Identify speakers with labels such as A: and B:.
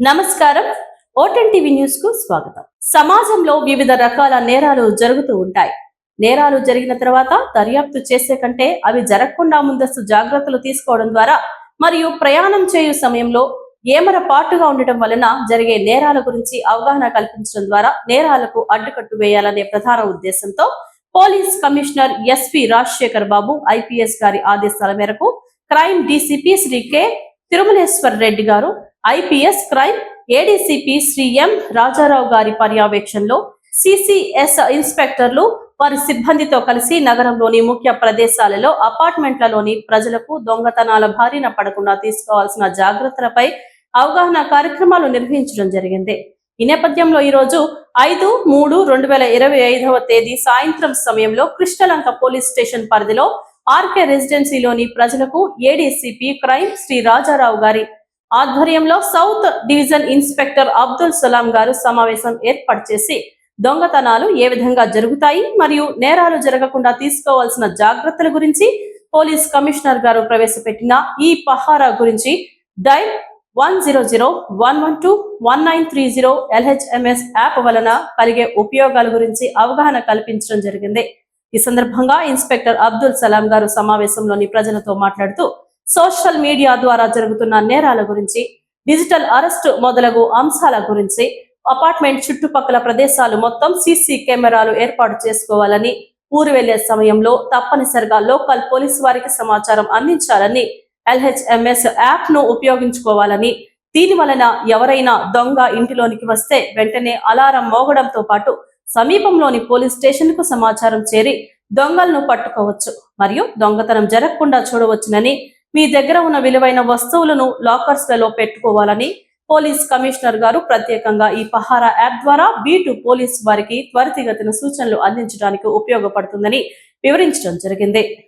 A: నమస్కారం. ఓటెన్ టీవీ న్యూస్కు స్వాగతం. సమాజంలో వివిధ రకాల నేరాలు జరుగుతూ ఉంటాయి. నేరాలు జరిగిన తర్వాత దర్యాప్తు చేసే కంటే అవి జరగకుండా ముందస్తు జాగ్రత్తలు తీసుకోవడం ద్వారా మరియు ప్రయాణం చేయు సమయంలో ఏమరపాటుగా ఉండటం వలన జరిగే నేరాల గురించి అవగాహన కల్పించడం ద్వారా నేరాలకు అడ్డుకట్టు వేయాలనే ప్రధాన ఉద్దేశంతో police commissioner SP Rajasekhar Babu IPS గారి ఆదేశాల మేరకు crime DCP Shri K. Tirumaleswar Reddy గారు IPS crime ADCP Shri M Rajarao గారి పర్యవేక్షణలో సిసిఎస్ ఇన్స్పెక్టర్లు వారి సిబ్బందితో కలిసి నగరంలోని ముఖ్య ప్రదేశాలలో అపార్ట్మెంట్లలోని ప్రజలకు దొంగతనాల బారిన పడకుండా తీసుకోవాల్సిన జాగ్రత్తలపై అవగాహన కార్యక్రమాలు నిర్వహించడం జరిగింది. ఈ నేపథ్యంలో ఈ రోజు ఐదు మూడు రెండు వేల ఇరవై ఐదవ తేదీ సాయంత్రం సమయంలో కృష్ణలంక పోలీస్ స్టేషన్ పరిధిలో ఆర్కే రెసిడెన్సీలోని ప్రజలకు ఏడీసీపీ క్రైమ్ శ్రీ రాజారావు గారి ఆధ్వర్యంలో south division inspector Abdul Salam గారు సమావేశం ఏర్పాటు చేసి దొంగతనాలు ఏ విధంగా జరుగుతాయి మరియు నేరాలు జరగకుండా తీసుకోవాల్సిన జాగ్రత్తల గురించి పోలీస్ కమిషనర్ గారు ప్రవేశపెట్టిన ఈ పహారా గురించి dial one zero zero one one two one nine three zero LHMS app వలన కలిగే ఉపయోగాల గురించి అవగాహన కల్పించడం జరిగింది. ఈ సందర్భంగా ఇన్స్పెక్టర్ అబ్దుల్ సలాం గారు సమావేశంలోని ప్రజలతో మాట్లాడుతూ సోషల్ మీడియా ద్వారా జరుగుతున్న నేరాల గురించి డిజిటల్ అరెస్ట్ మొదలగు అంశాల గురించి అపార్ట్మెంట్ చుట్టుపక్కల ప్రదేశాలు మొత్తం సీసీ కెమెరాలు ఏర్పాటు చేసుకోవాలని ఊరు వెళ్ళే సమయంలో తప్పనిసరిగా లోకల్ పోలీస్ వారికి సమాచారం అందించాలని ఎల్హెచ్ఎంఎస్ యాప్ను ఉపయోగించుకోవాలని దీని వలన ఎవరైనా దొంగ ఇంటిలోనికి వస్తే వెంటనే అలారం మోగడంతో పాటు సమీపంలోని పోలీస్ స్టేషన్కు సమాచారం చేరి దొంగలను పట్టుకోవచ్చు. మరియు దొంగతనం జరగకుండా చూడవచ్చునని మీ దగ్గర ఉన్న విలువైన వస్తువులను లాకర్స్లలో పెట్టుకోవాలని పోలీస్ కమిషనర్ గారు ప్రత్యేకంగా ఈ పహారా యాప్ ద్వారా బీటు పోలీస్ వారికి త్వరితగతిన సూచనలు అందించడానికి ఉపయోగపడుతుందని వివరించడం జరిగింది.